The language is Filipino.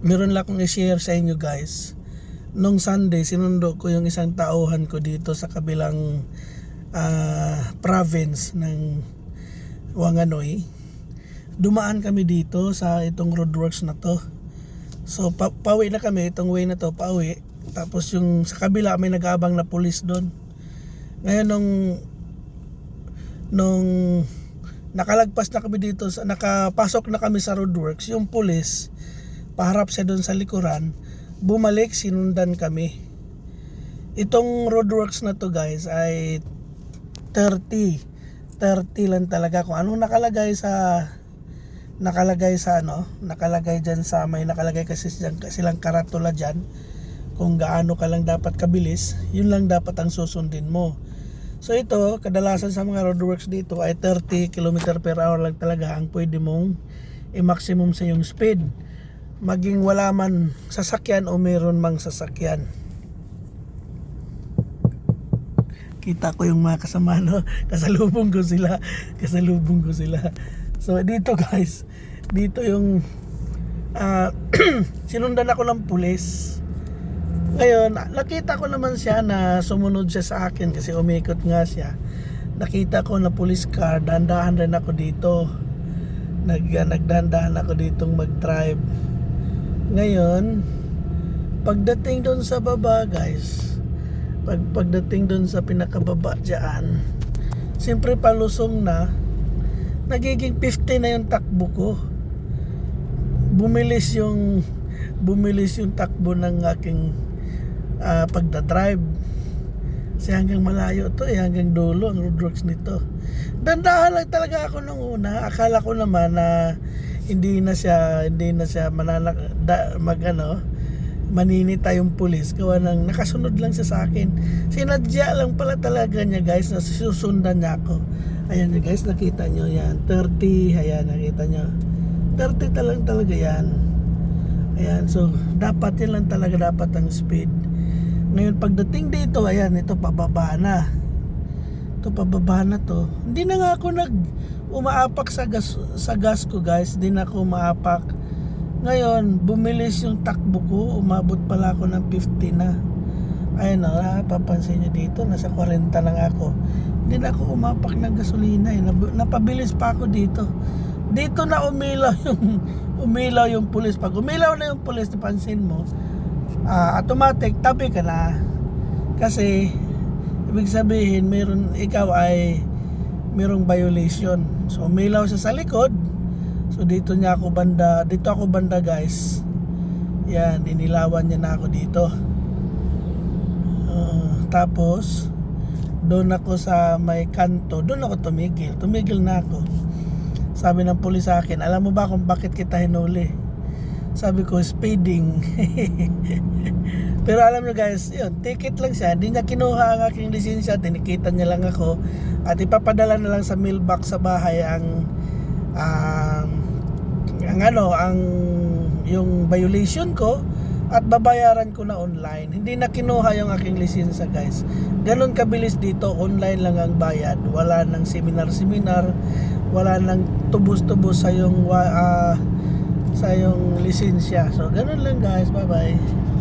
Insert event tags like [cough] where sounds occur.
meron lang akong i-share sa inyo guys. Nung Sunday, sinundo ko yung isang tauhan ko dito sa kabilang ah, province ng Wanganoy. Dumaan kami dito sa itong roadworks na to. So pa pauwi na kami, itong way na to, pauwi. Tapos yung sa kabila may nag-aabang na pulis doon. Ngayon nung nung nakalagpas na kami dito, sa, nakapasok na kami sa roadworks, yung pulis, paharap siya doon sa likuran, bumalik, sinundan kami. Itong roadworks na to guys ay 30. 30 lang talaga kung anong nakalagay sa nakalagay sa ano, nakalagay diyan sa may nakalagay kasi silang, silang karatula diyan kung gaano ka lang dapat kabilis, yun lang dapat ang susundin mo. So ito, kadalasan sa mga roadworks dito ay 30 km per hour lang talaga ang pwede mong i-maximum sa yung speed. Maging wala man sasakyan o meron mang sasakyan. Kita ko yung mga kasama no, [laughs] kasalubong ko sila, kasalubong ko sila. So dito guys, dito yung ah, [clears throat] sinundan ako ng pulis. Ngayon, nakita ko naman siya na sumunod siya sa akin kasi umikot nga siya. Nakita ko na police car, dandahan rin ako dito. Nag, nagdandahan ako ditong mag-drive. Ngayon, pagdating doon sa baba guys, pag pagdating doon sa pinakababa dyan, siyempre palusong na, nagiging 50 na yung takbo ko. Bumilis yung bumilis yung takbo ng aking ah, pagdadrive. Kasi hanggang malayo to eh, hanggang dulo ang roadworks nito. Dandahan lang talaga ako nung una. Akala ko naman na hindi na siya hindi na siya mananak da, mag ano maninita yung pulis. Gawa ng nakasunod lang siya sa akin. Sinadya lang pala talaga niya guys na susundan niya ako. Ayan niya guys nakita nyo yan. 30 ayan nakita nyo 30 talang talaga yan. Ayan so dapat yan lang talaga dapat ang speed. Ngayon pagdating dito ayan ito pababa na. Ito pababa na to. Hindi na nga ako nag umaapak sa gas sa gas ko guys. Na ako umaapak. Ngayon bumilis yung takbo ko. Umabot pala ako ng 50 na. Ayun na papansin nyo dito nasa 40 lang ako. Hindi na ako umapak ng gasolina eh. Napabilis pa ako dito. Dito na umilaw [laughs] yung umilaw yung pulis. Pag umilaw na yung pulis napansin mo ah, automatic tabi ka na. Kasi ibig sabihin meron ikaw ay merong violation. So umilaw siya sa likod. So dito niya ako banda dito ako banda guys. Yan inilawan niya na ako dito. Ah, tapos doon ako sa may kanto doon ako tumigil. Tumigil na ako. Sabi ng pulis sa akin alam mo ba kung bakit kita hinuli? Sabi ko speeding [laughs] pero alam nyo guys yun ticket lang siya. Hindi niya kinuha ang aking lisensya tinikita niya lang ako. At ipapadala na lang sa mailbox sa bahay ang ang ang ano ang yung violation ko at babayaran ko na online. Hindi na kinuha yung aking lisensya guys. Ganun kabilis dito online lang ang bayad. Wala nang seminar seminar wala nang tubos-tubos sa yung ah, sa yung lisensya. So ganun lang guys. Bye bye